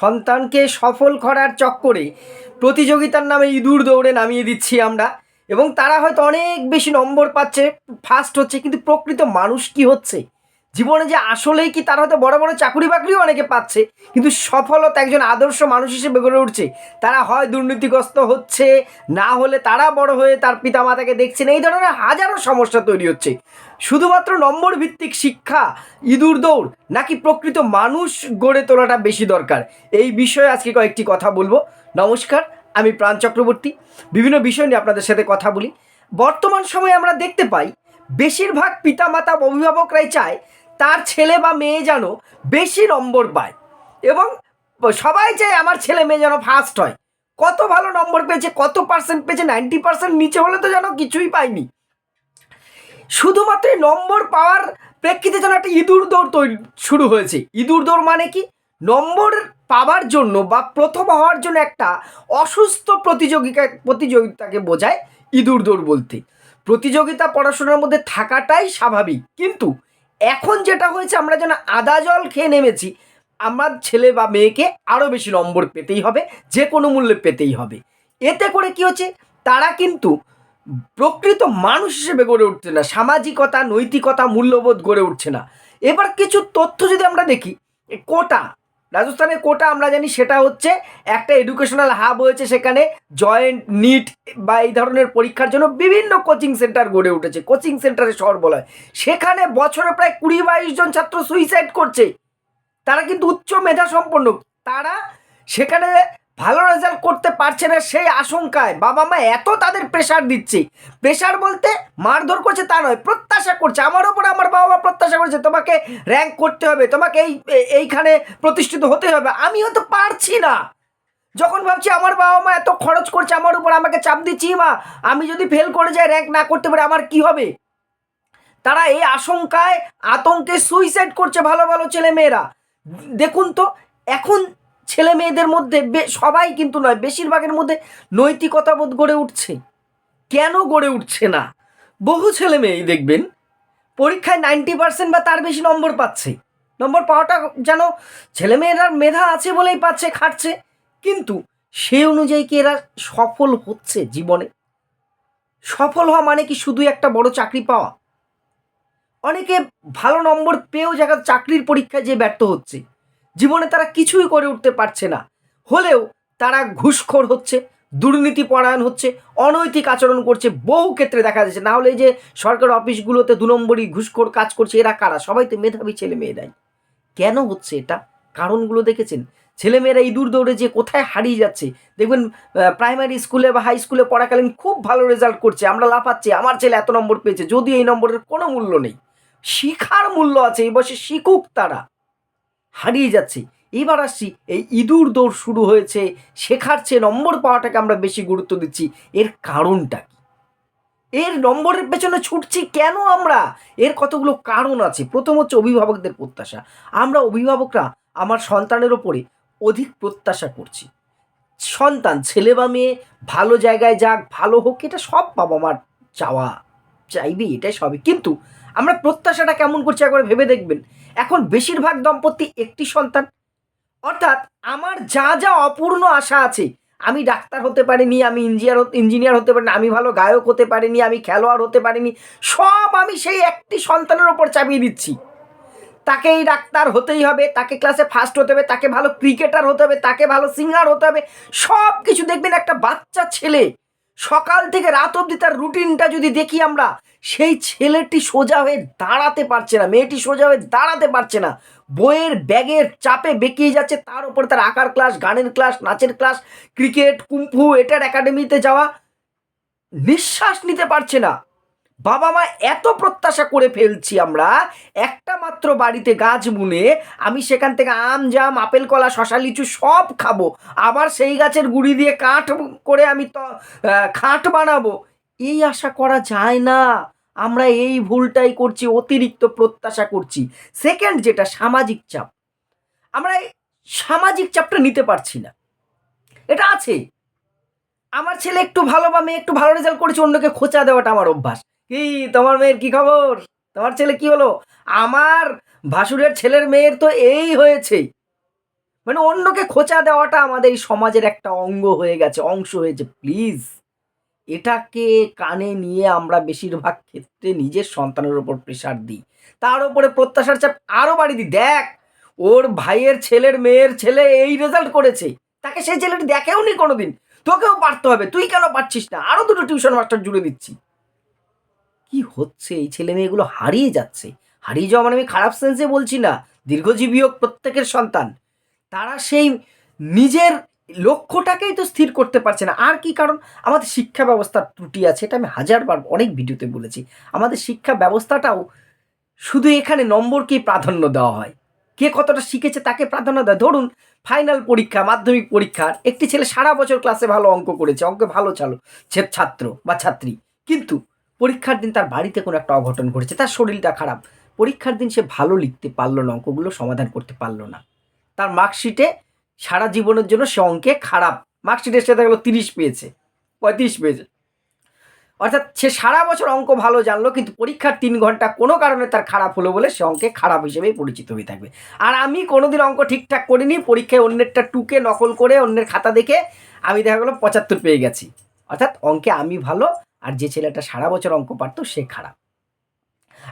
সন্তানকে সফল করার চক্করে প্রতিযোগিতার নামে ইঁদুর দৌড়ে নামিয়ে দিচ্ছি আমরা। এবং তারা হয়তো অনেক বেশি নম্বর পাচ্ছে ফার্স্ট হচ্ছে, কিন্তু প্রকৃত মানুষ কি হচ্ছে? জীবনে যে আসলেই কি তারা হয়তো বড় বড় চাকরি বাকরিও অনেকে পাচ্ছে, কিন্তু সফলতা একজন আদর্শ মানুষ হিসেবে গড়ে উঠছে। তারা হয় দুর্নীতিগ্রস্ত হচ্ছে, না হলে তারা বড় হয়ে তার পিতামাতাকে দেখছে না, এই ধরনের হাজারো সমস্যা তৈরি হচ্ছে। শুধুমাত্র নম্বর ভিত্তিক শিক্ষা, ইঁদুর দৌড়, নাকি প্রকৃত মানুষ গড়ে তোলাটা বেশি দরকার? এই বিষয়ে আজকে কয়েকটি কথা বলব। নমস্কার, আমি প্রাণ চক্রবর্তী। বিভিন্ন বিষয় নিয়ে আপনাদের সাথে কথা বলি। বর্তমান সময়ে আমরা দেখতে পাই, বেশিরভাগ পিতামাতা অভিভাবকরাই চায়, তার ছেলে বা মেয়ে যেন বেশি নম্বর পায়। এবং সবাই চায় আমার ছেলে মেয়ে যেন ফার্স্ট হয়। কত ভালো নম্বর পেয়েছে, কত পার্সেন্ট পেয়েছে নাইনটি পার্সেন্ট নিচে হলে তো যেন কিছুই পাইনি শুধুমাত্র নম্বর পাওয়ার প্রেক্ষিতে যেন একটা ইঁদুর দৌড় তৈরি শুরু হয়েছে। ইঁদুর দৌড় মানে কি? নম্বর পাওয়ার জন্য বা প্রথম হওয়ার জন্য একটা অসুস্থ প্রতিযোগিতা প্রতিযোগিতাকে বোঝায় ইঁদুর দৌড় বলতে। প্রতিযোগিতা পড়াশোনার মধ্যে থাকাটাই স্বাভাবিক। কিন্তু এখন যেটা হয়েছে, আমরা যেন আদা জল খেয়ে নেমেছি, আমার ছেলে বা মেয়েকে আরও বেশি নম্বর পেতেই হবে, যে কোনো মূল্যে পেতেই হবে। এতে করে কি হচ্ছে? তারা কিন্তু প্রকৃত মানুষ হিসেবে গড়ে উঠছে না, সামাজিকতা, নৈতিকতা, মূল্যবোধ গড়ে উঠছে না। এবার কিছু তথ্য যদি আমরা দেখি কোটা, রাজস্থানের কোটা আমরা জানি সেটা হচ্ছে একটা এডুকেশনাল হাব হয়েছে সেখানে জয়েন্ট নিট বা এই ধরনের পরীক্ষার জন্য বিভিন্ন কোচিং সেন্টার গড়ে উঠেছে। কোচিং সেন্টারে শহর বলা হয় সেখানে বছরে প্রায় কুড়ি বাইশ জন ছাত্র সুইসাইড করছে। তারা কিন্তু উচ্চ মেধা সম্পন্ন। তারা সেখানে ভালো পারছে না সেই আশঙ্কায়। বাবা মা এত তাদের প্রেশার দিচ্ছে। প্রেশার বলতে মারধর করছে তা নয়, প্রত্যাশা করছে। আমার ওপর আমার বাবা মা প্রত্যাশা করছে, তোমাকে র্যাঙ্ক করতে হবে, তোমাকে এই এইখানে প্রতিষ্ঠিত হতে হবে। আমি হয়তো পারছি না। যখন ভাবছি আমার বাবা মা এত খরচ করছে, আমার উপর আমাকে চাপ দিচ্ছি মা, আমি যদি ফেল করে যাই র্যাঙ্ক না করতে পারি, আমার কি হবে? তারা এই আশঙ্কায় আতঙ্কে সুইসাইড করছে ভালো ভালো ছেলে মেয়েরা দেখুন তো, এখন ছেলে মেয়েদের মধ্যে সবাই কিন্তু নয়, বেশিরভাগের মধ্যে নৈতিকতাবোধ গড়ে উঠছে। কেন গড়ে উঠছে না? বহু ছেলে মেয়েই দেখবেন, পরীক্ষায় নাইনটি পার্সেন্ট বা তার বেশি নম্বর পাচ্ছে। নম্বর পাওয়াটা যেন ছেলে মেয়েরা মেধা আছে বলেই পাচ্ছে, খাটছে। কিন্তু সে অনুযায়ী কি এরা সফল হচ্ছে জীবনে? সফল হওয়া মানে কি শুধু একটা বড় চাকরি পাওয়া? অনেকে ভালো নম্বর পেয়েও জায়গা চাকরির পরীক্ষায় যে ব্যর্থ হচ্ছে। জীবনে তারা কিছুই করে উঠতে পারছে না। হলেও তারা ঘুষখোর হচ্ছে, দুর্নীতি পরায়ণ হচ্ছে, অনৈতিক আচরণ করছে বহু ক্ষেত্রে দেখা যাচ্ছে। না হলে এই যে সরকার অফিসগুলোতে দু নম্বরই ঘুষখোর কাজ করছে, এরা কারা? সবাই তো মেধাবী ছেলে মেয়েরাই কেন হচ্ছে এটা? কারণগুলো দেখেছেন? ছেলেমেয়েরা ইঁদুর দৌড়ে যে কোথায় হারিয়ে যাচ্ছে। দেখবেন প্রাইমারি স্কুলে বা হাই স্কুলে পড়াকালীন খুব ভালো রেজাল্ট করছে। আমরা লাফাচ্ছি, আমার ছেলে এত নম্বর পেয়েছে, যদি এই নম্বরের কোনো মূল্য নেই। শিখার মূল্য আছে, এই বয়সে শিখুক তারা। হারিয়ে যাচ্ছে। এবার আসছি, এই ইঁদুর দৌড় শুরু হয়েছে। শেখার চেয়ে নম্বর পাওয়াটাকে আমরা বেশি গুরুত্ব দিচ্ছি। এর কারণটা কি? এর নম্বরের পেছনে ছুটছি কেন আমরা? এর কতগুলো কারণ আছে? প্রথম হচ্ছে অভিভাবকদের প্রত্যাশা। আমরা অভিভাবকরা আমার সন্তানের ওপরে অধিক প্রত্যাশা করছি। সন্তান, ছেলে বা মেয়ে, ভালো জায়গায় যাক, ভালো হোক, এটা সব বাবা মার চাওয়া। চাইবে, এটাই সবই। কিন্তু আমরা প্রত্যাশাটা কেমন করছি একবার ভেবে দেখবেন। এখন বেশিরভাগ দম্পতি একটি সন্তান। অর্থাৎ আমার যা যা অপূর্ণ আশা আছে, আমি ডাক্তার হতে পারিনি, আমি ইঞ্জিনিয়ার ইঞ্জিনিয়ার হতে পারিনি, আমি ভালো গায়ক হতে পারিনি, আমি খেলোয়াড় হতে পারিনি, সব আমি সেই একটি সন্তানের ওপর চাপিয়ে দিচ্ছি। তাকে এই ডাক্তার হতেই হবে, তাকে ক্লাসে ফার্স্ট হতে হবে, তাকে ভালো ক্রিকেটার হতে হবে, তাকে ভালো সিঙ্গার হতে হবে সব কিছু দেখবেন একটা বাচ্চা ছেলে সকাল থেকে রাত অবধি তার রুটিনটা যদি দেখি আমরা, সেই ছেলেটি সোজা হয়ে দাঁড়াতে পারছে না, মেয়েটি সোজা হয়ে দাঁড়াতে পারছে না। বইয়ের ব্যাগের চাপে বেঁকিয়ে যাচ্ছে, তার উপর তার আঁকার ক্লাস, গানের ক্লাস, নাচের ক্লাস, ক্রিকেট, কুম্ফু, এটার একাডেমিতে যাওয়া। নিঃশ্বাস নিতে পারছে না। বাবা মা এত প্রত্যাশা করে ফেলছি আমরা, একটা মাত্র বাড়িতে গাছ বুনে আমি সেখান থেকে আম, জাম, আপেল, কলা, শশা, লিচু সব খাব। আবার সেই গাছের গুড়ি দিয়ে কাঠ করে আমি তো খাট বানাবো। এই আশা করা যায় না। আমরা এই ভুলটাই করছি, অতিরিক্ত প্রত্যাশা করছি। সেকেন্ড যেটা, সামাজিক চাপ। আমরা সামাজিক চাপটা নিতে পারছি না। এটা আছে। আমার ছেলে একটু ভালো বা মেয়ে একটু ভালো রেজাল্ট করেছে, অন্যকে খোঁচা দেওয়াটা আমার অভ্যাস। কি তোমার মেয়ের কি খবর? তোমার ছেলে কি হলো? আমার ভাসুরের ছেলের মেয়ের তো এই হয়েছে। মানে অন্যকে খোঁচা দেওয়াটা আমাদের এই সমাজের একটা অঙ্গ হয়ে গেছে, অংশ হয়েছে প্লিজ এটাকে কানে নিয়ে আমরা বেশিরভাগ ক্ষেত্রে নিজের সন্তানের ওপর প্রেশার দিই। তার উপরে প্রত্যাশার চাপ আরও বাড়ি দিই। দেখ, ওর ভাইয়ের ছেলের মেয়ের ছেলে এই রেজাল্ট করেছে। তাকে সেই ছেলেটি দেখেও নি কোনোদিন। তোকেও পারতে হবে। তুই কেন পারছিস না? আরও দুটো টিউশন মাস্টার জুড়ে দিচ্ছি। কি হচ্ছে? এই ছেলে মেয়েগুলো হারিয়ে যাচ্ছে। হারিয়ে যাওয়া মানে আমি খারাপ সেন্সে বলছি না। দীর্ঘজীবী হোক প্রত্যেকের সন্তান। তারা সেই নিজের লক্ষ্যটাকেই তো স্থির করতে পারছে না। আর কি কারণ? আমাদের শিক্ষা ব্যবস্থার ত্রুটি আছে, এটা আমি হাজারবার অনেক ভিডিওতে বলেছি। আমাদের শিক্ষা ব্যবস্থাটাও শুধু এখানে নম্বরকেই প্রাধান্য দেওয়া হয়। কে কতটা শিখেছে তাকে প্রাধান্য দেয়। ধরুন ফাইনাল পরীক্ষা, মাধ্যমিক পরীক্ষার একটি ছেলে সারা বছর ক্লাসে ভালো অঙ্ক করেছে, অঙ্কে ভালো চালো ছাত্র বা ছাত্রী। কিন্তু পরীক্ষার দিন তার বাড়িতে কোনো একটা অঘটন ঘটেছে, তার শরীরটা খারাপ। পরীক্ষার দিন সে ভালো লিখতে পারল না, অঙ্কগুলো সমাধান করতে পারল না। তার মার্কশিটে সারা জীবনের জন্য সে অঙ্কে খারাপ। মার্কশিটে সে দেখা গেলো তিরিশ পেয়েছে, পঁয়ত্রিশ পেয়েছে। অর্থাৎ সে সারা বছর অঙ্ক ভালো জানলো, কিন্তু পরীক্ষার তিন ঘণ্টা কোনো কারণে তার খারাপ হলো বলে সে অঙ্কে খারাপ হিসেবেই পরিচিত হয়ে থাকবে। আর আমি কোনোদিন অঙ্ক ঠিকঠাক করিনি, পরীক্ষায় অন্যেরটা টুকে নকল করে অন্যের খাতা দেখে আমি দেখা গেলো পঁচাত্তর পেয়ে গেছি। অর্থাৎ অঙ্কে আমি ভালো আর যে ছেলেটা সারা বছর অঙ্ক পারতো, সে খারাপ।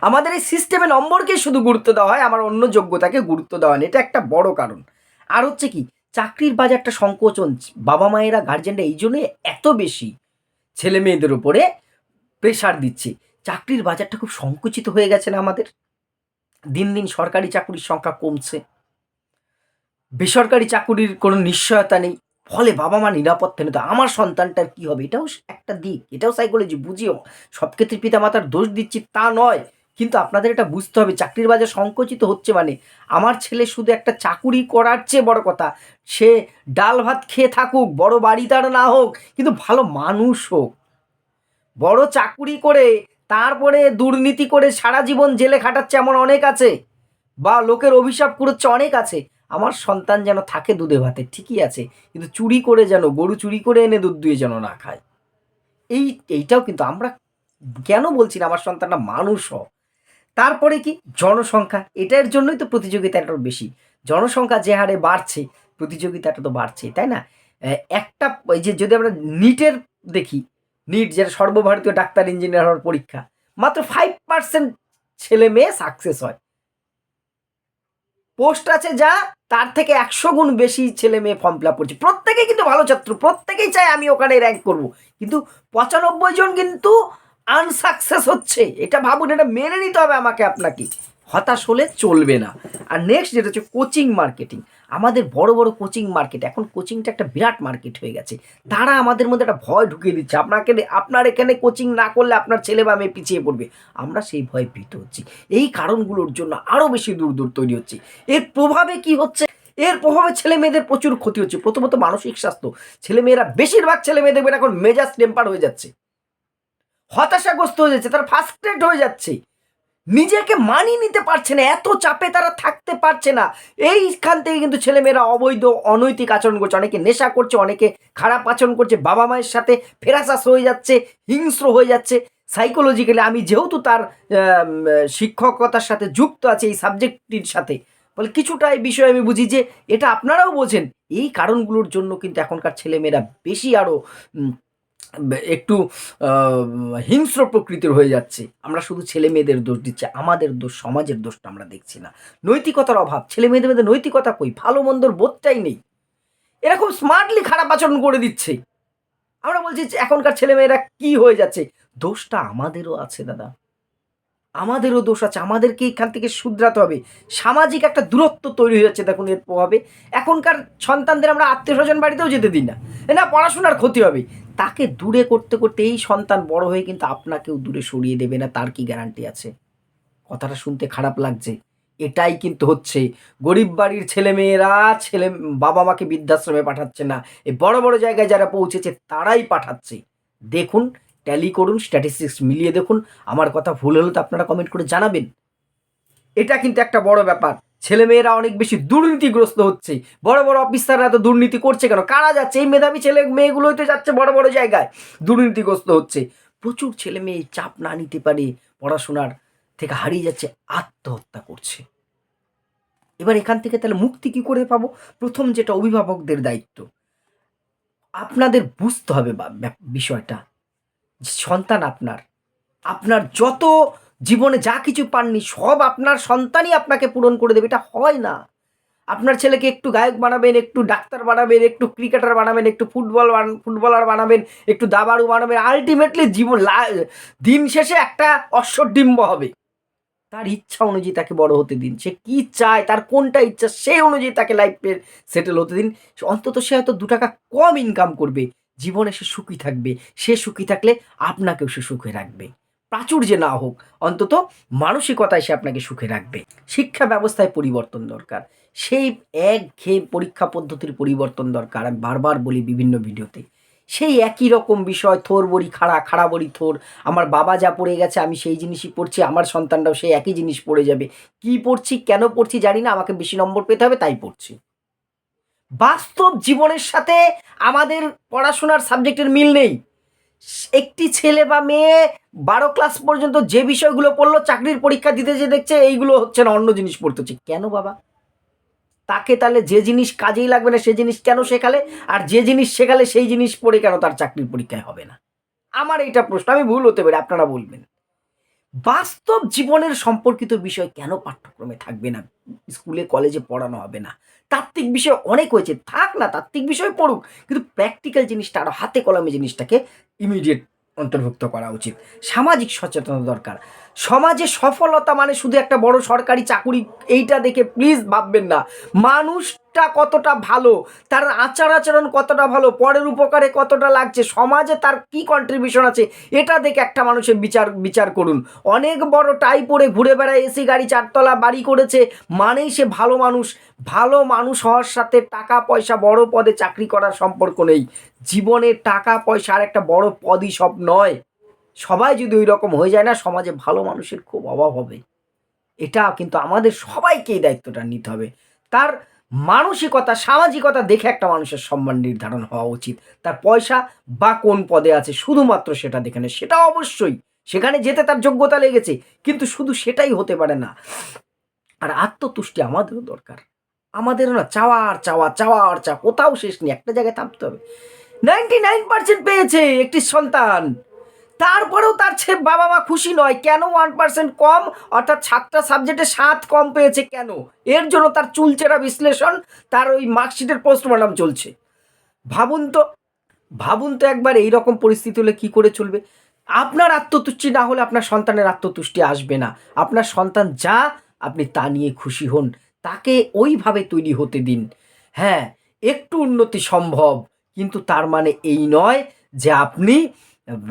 আমাদের এই সিস্টেমে নম্বরকে শুধু গুরুত্ব দেওয়া হয়, আমার অন্য যোগ্যতাকে গুরুত্ব দেওয়া হয় এটা একটা বড় কারণ। আর হচ্ছে কি, চাকরির বাজারটা সংকোচন, বাবা মায়েরা গার্জেনরা এই জন্যই এত বেশি ছেলে মেয়েদের উপরে প্রেশার দিচ্ছে। চাকরির বাজারটা খুব সংকুচিত হয়ে গেছে না আমাদের? দিন দিন সরকারি চাকরির সংখ্যা কমছে। বেসরকারি চাকুরির কোনো নিশ্চয়তা নেই। ফলে বাবা মা নিরাপত্তা তো আমার সন্তানটার কি হবে? এটাও একটা দিক। এটাও সাইকোলজি বুঝিও। সব ক্ষেত্রে পিতা মাতার দোষ দিচ্ছি তা নয়। কিন্তু আপনাদের এটা বুঝতে হবে, চাকরির বাজার সংকুচিত হচ্ছে মানে আমার ছেলে শুধু একটা চাকুরি করার চেয়ে বড় কথা। সে ডাল ভাত খেয়ে থাকুক, বড় বাড়ি তার না হোক, কিন্তু ভালো মানুষ হোক। বড় চাকুরি করে তারপরে দুর্নীতি করে সারা জীবন জেলে খাটাচ্ছে এমন অনেক আছে বা লোকের অভিশাপ কুড়োচ্ছে অনেক আছে। আমার সন্তান যেন থাকে দুধে ভাতে, ঠিকই আছে, কিন্তু চুরি করে যেন, গরু চুরি করে এনে দুধ দুয়ে যেন না খায়। এই, এইটাও কিন্তু আমরা কেন বলছি না আমার সন্তানটা মানুষ হোক তারপরে কি? জনসংখ্যা, এটার জন্যই তো প্রতিযোগিতাটা বেশি। জনসংখ্যা যে হারে বাড়ছে, প্রতিযোগিতাটা তো বাড়ছে, তাই না? একটা যে যদি আমরা নিটের দেখি, নিট যেটা সর্বভারতীয় ডাক্তার ইঞ্জিনিয়ার হওয়ার পরীক্ষা, মাত্র ফাইভ পার্সেন্ট ছেলে মেয়ে সাকসেস হয়। পোস্ট আছে যা, তার থেকে একশো গুণ বেশি ছেলে মেয়ে ফর্ম ফিল আপ করছে। প্রত্যেকেই কিন্তু ভালো ছাত্র, প্রত্যেকেই চায় আমি ওখানে র্যাঙ্ক করব। কিন্তু পঁচানব্বই জন কিন্তু আনসাকসেস হচ্ছে। এটা ভাবুন, এটা মেনে নিতে হবে আমাকে আপনাকে। হতাশ হলে চলবে না। আর নেক্সট যেটা হচ্ছে কোচিং মার্কেটিং আমাদের বড় বড় কোচিং মার্কেট এখন কোচিংটা একটা বিরাট মার্কেট হয়ে গেছে। তারা আমাদের মধ্যে একটা ভয় ঢুকিয়ে দিচ্ছে। আপনাকে আপনার এখানে কোচিং না করলে আপনার ছেলে বা মেয়ে পিছিয়ে পড়বে। আমরা সেই ভয় ভীত হচ্ছি। এই কারণগুলোর জন্য আরও বেশি দূর দূর তৈরি হচ্ছে। এর প্রভাবে কি হচ্ছে? এর প্রভাবে ছেলে মেয়েদের প্রচুর ক্ষতি হচ্ছে। প্রথমত মানসিক স্বাস্থ্য। ছেলে মেয়েরা বেশিরভাগ ছেলে মেয়ে দেখবেন এখন মেজাজ টেম্পার হয়ে যাচ্ছে। হতাশাগ্রস্ত হয়ে যাচ্ছে। তারা ফার্স্ট্রেট হয়ে যাচ্ছে। নিজেকে মানিয়ে নিতে পারছে না, এত চাপে তারা থাকতে পারছে না। এইখান থেকে কিন্তু ছেলেমেয়েরা অবৈধ, অনৈতিক আচরণ করছে, অনেকে নেশা করছে, অনেকে খারাপ আচরণ করছে, বাবা মায়ের সাথে ফেরাসাস হয়ে যাচ্ছে, হিংস্র হয়ে যাচ্ছে। সাইকোলজিক্যালি আমি যেহেতু তার শিক্ষকতার সাথে যুক্ত আছে এই সাবজেক্টটির সাথে, বলে কিছুটা এই বিষয়ে আমি বুঝি যে এটা আপনারাও বোঝেন। এই কারণগুলোর জন্য কিন্তু এখনকার ছেলেমেয়েরা বেশি আরও একটু হিংস্র প্রকৃতির হয়ে যাচ্ছে। আমরা শুধু ছেলে মেয়েদের দোষ দিচ্ছি, আমাদের দোষ, সমাজের দোষটা আমরা দেখছি না। নৈতিকতার অভাব, ছেলে মেয়েদের মধ্যে নৈতিকতা কই? ভালো মন্দর বোধটাই নেই। এরকম স্মার্টলি খারাপ আচরণ করে দিচ্ছে। আমরা বলছি যে এখনকার ছেলেমেয়েরা কি হয়ে যাচ্ছে? দোষটা আমাদেরও আছে, দাদা। আমাদেরও দোষ আছে। আমাদেরকে এখান থেকে শুধরাতে হবে। সামাজিক একটা দূরত্ব তৈরি হয়ে যাচ্ছে। দেখুন, এর প্রভাবে এখনকার সন্তানদের আমরা আত্মীয় স্বজন বাড়িতেও যেতে দিই না। না, পড়াশোনার ক্ষতি হবে। তাকে দূরে করতে করতে এই সন্তান বড় হয়ে কিন্তু আপনাকেও দূরে সরিয়ে দেবে না, তার কি গ্যারান্টি আছে? কথাটা শুনতে খারাপ লাগছে। এটাই কিন্তু হচ্ছে। গরিব বাড়ির ছেলেমেয়েরা ছেলে, বাবা মাকে বৃদ্ধাশ্রমে পাঠাচ্ছে না। এই বড় বড় জায়গায় যারা পৌঁছেছে তারাই পাঠাচ্ছে। দেখুন ট্যালি করুন স্ট্যাটিস্টিক্স মিলিয়ে দেখুন। আমার কথা ভুল হলে তো আপনারা কমেন্ট করে জানাবেন। এটা কিন্তু একটা বড় ব্যাপার। ছেলেমেয়েরা অনেক বেশি দুর্নীতিগ্রস্ত হচ্ছে। বড় বড় অফিসাররা তো দুর্নীতি করছে কেন? কারা যাচ্ছে? এই মেধাবী ছেলে মেয়েগুলোই তো যাচ্ছে বড় বড় জায়গায়। দুর্নীতিগ্রস্ত হচ্ছে। প্রচুর ছেলে মেয়ে চাপ না নিতে পারে পড়াশোনার থেকে হারিয়ে যাচ্ছে, আত্মহত্যা করছে। এবার এখান থেকে তাহলে মুক্তি কি করে পাবো? প্রথম যেটা অভিভাবকদের দায়িত্ব। আপনাদের বুঝতে হবে বিষয়টা। সন্তান আপনার আপনার যত জীবনে যা কিছু পাননি, সব আপনার সন্তানই আপনাকে পূরণ করে দেবে। এটা হয় না। আপনার ছেলেকে একটু গায়ক বানাবেন, একটু ডাক্তার বানাবেন, একটু ক্রিকেটার বানাবেন, একটু ফুটবল ফুটবলার বানাবেন, একটু দাবাড়ু বানাবেন আলটিমেটলি জীবন দিন শেষে একটা অশ্বডিম্ব হবে। তার ইচ্ছা অনুযায়ী তাকে বড় হতে দিন। সে কি চায়, তার কোনটা ইচ্ছা সেই অনুযায়ী তাকে লাইফে সেটেল হতে দিন। অন্তত সে হয়তো দু টাকা কম ইনকাম করবে। জীবনে সে সুখী থাকবে। সে সুখী থাকলে আপনাকেও সে সুখে রাখবে। প্রাচুর্যে না হোক, অন্তত মানসিকতায় সে আপনাকে সুখে রাখবে। শিক্ষা ব্যবস্থায় পরিবর্তন দরকার। সেই এক ঘেয়ে পরীক্ষা পদ্ধতির পরিবর্তন দরকার, আমি বারবার বলি বিভিন্ন ভিডিওতে। সেই একই রকম বিষয়, থোর বড়ি, খাড়া খাড়া বড়ি থোর, আমার বাবা যা পড়ে গেছে, আমি সেই জিনিসই পড়ছি, আমার সন্তানরাও সেই একই জিনিস পড়ে যাবে। কি পড়ছি, কেন পড়ছি জানি না, আমাকে বেশি নম্বর পেতে হবে, তাই পড়ছি। বাস্তব জীবনের সাথে আমাদের পড়াশোনার সাবজেক্টের মিল নেই। একটি ছেলে বা মেয়ে বারো ক্লাস পর্যন্ত যে বিষয়গুলো পড়ল, চাকরির পরীক্ষা দিতে যে দেখছে, এইগুলো হচ্ছে না, অন্য জিনিস পড়তে হচ্ছে। কেন বাবা? তাকে তাহলে যে জিনিস কাজেই লাগবে না, সে জিনিস কেন শেখালে? আর যে জিনিস শেখালে সেই জিনিস পড়ে কেন তার চাকরির পরীক্ষায় হবে না? আমার এটা প্রশ্ন, আমি ভুল হতে পারি, আপনারা বলবেন। বাস্তব জীবনের সম্পর্কিত বিষয় কেন পাঠ্যক্রমে থাকবে না? স্কুলে, কলেজে পড়ানো হবে না। তাত্ত্বিক বিষয় অনেক হয়েছে, থাক না, তাত্ত্বিক বিষয় পড়ুক, কিন্তু প্র্যাকটিক্যাল জিনিসটা আরও হাতে কলমে জিনিসটাকে ইমিডিয়েট অন্তর্ভুক্ত করা উচিত। সামাজিক সচেতনতা দরকার। সমাজে সফলতা মানে শুধু একটা বড় সরকারি চাকুরি, এইটা দেখে প্লিজ ভাববেন না। মানুষটা কতটা ভালো, তার আচার আচরণ কতটা ভালো, পরের উপকারে কতটা লাগছে, সমাজে তার কি কন্ট্রিবিউশন আছে, এটা দেখে একটা মানুষের বিচার বিচার করুন। অনেক বড় টাই পরে ঘুরে বেড়ায় এসি গাড়ি চারতলা বাড়ি করেছে, মানেই সে ভালো মানুষ। ভালো মানুষ হওয়ার সাথে টাকা পয়সা বড় পদে চাকরি করার সম্পর্ক নেই। জীবনে টাকা পয়সা আর একটা বড় পদই সব নয়। সবাই যদি ওই রকম হয়ে যায় না, সমাজে ভালো মানুষের খুব অভাব হবে। এটা কিন্তু আমাদের সবাইকে এই দায়িত্বটা নিতে হবে। তার মানসিকতা, সামাজিকতা দেখে একটা মানুষের সম্মান নির্ধারণ হওয়া উচিত। তার পয়সা বা কোন পদে আছে, শুধুমাত্র সেটা দেখে নেয়। সেটা অবশ্যই। সেখানে যেতে তার যোগ্যতা লেগেছে, কিন্তু শুধু সেটাই হতে পারে না। আর আত্মতুষ্টি আমাদেরও দরকার। আমাদেরও না, চাওয়া আর চাওয়া চাওয়া আর চাওয়া, কোথাও শেষ নেই। একটা জায়গায় থামতে হবে। নাইনটি নাইন পার্সেন্ট পেয়েছে একটি সন্তান। তারপরেও তার ছে বাবা মা খুশি নয়। কেন ওয়ান পার্সেন্ট কম? অর্থাৎ সাতটা সাবজেক্টে সাত কম পেয়েছে কেন? এর জন্য তার চুলচেরা বিশ্লেষণ, তার ওই মার্কশিটের পোস্টমর্টম চলছে। ভাবুন তো ভাবুন তো একবার এই রকম পরিস্থিতি হলে কী করে চলবে? আপনার আত্মতুষ্টি না হলে আপনার সন্তানের আত্মতুষ্টি আসবে না। আপনার সন্তান যা, আপনি তা নিয়ে খুশি হন। তাকে ওইভাবে তৈরি হতে দিন। হ্যাঁ একটু উন্নতি সম্ভব, কিন্তু তার মানে এই নয় যে আপনি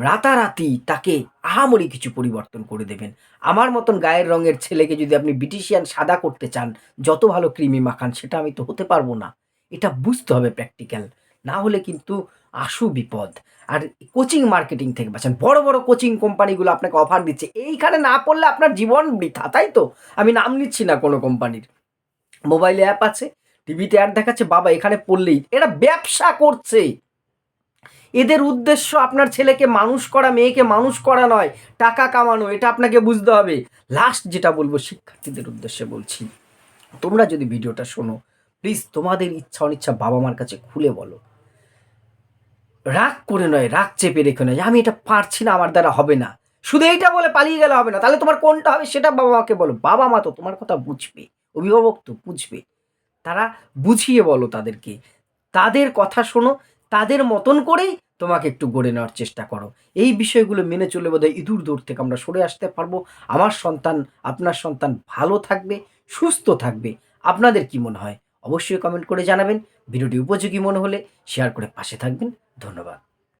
রাতারাতি তাকে আহামরি কিছু পরিবর্তন করে দেবেন। আমার মতন গায়ের রঙের ছেলেকে যদি আপনি ব্রিটিশিয়ান সাদা করতে চান, যত ভালো ক্রিমি মাখান, সেটা আমি তো হতে পারব না। এটা বুঝতে হবে প্র্যাকটিক্যাল না হলে কিন্তু আশু বিপদ। আর কোচিং মার্কেটিং থেকে বাঁচান। বড় বড় কোচিং কোম্পানিগুলো আপনাকে অফার দিচ্ছে। এইখানে না পড়লে আপনার জীবন বৃথা, তাই তো? আমি নাম নিচ্ছি না কোনো কোম্পানির মোবাইলে অ্যাপ আছে টিভিতে অ্যাড দেখাচ্ছে, বাবা এখানে পড়লেই, এরা ব্যবসা করছে। এদের উদ্দেশ্য আপনার ছেলেকে মানুষ করা, মেয়েকে মানুষ করা নয়, টাকা কামানো, এটা আপনাকে বুঝতে হবে। লাস্ট যেটা বলব, শিক্ষার্থীদের উদ্দেশ্যে বলছি, তোমরা যদি ভিডিওটা শোনো প্লিজ তোমাদের ইচ্ছা অনিচ্ছা বাবা মার কাছে খুলে বলো। রাগ করে নয়, রাগ চেপে রেখে নয় আমি এটা পারছি না, আমার দ্বারা হবে না। শুধু এইটা বলে পালিয়ে গেলে হবে না, তাহলে তোমার কোনটা হবে সেটা বাবা মাকে বলো। বাবা মা তো তোমার কথা বুঝবে, অভিভাবক তো বুঝবে। তারা বুঝিয়ে বলো তাদেরকে। তাদের কথা শোনো, তাদের মতন করেই তোমাকে একটু গড়ে নেওয়ার চেষ্টা করো। এই বিষয়গুলো মেনে চলে বোধহয় ইঁদুর দূর থেকে আমরা সরে আসতে পারব। আমার সন্তান, আপনার সন্তান ভালো থাকবে, সুস্থ থাকবে। আপনাদের কি মনে হয়? অবশ্যই কমেন্ট করে জানাবেন। ভিডিওটি উপযোগী মনে হলে শেয়ার করে পাশে থাকবেন। ধন্যবাদ।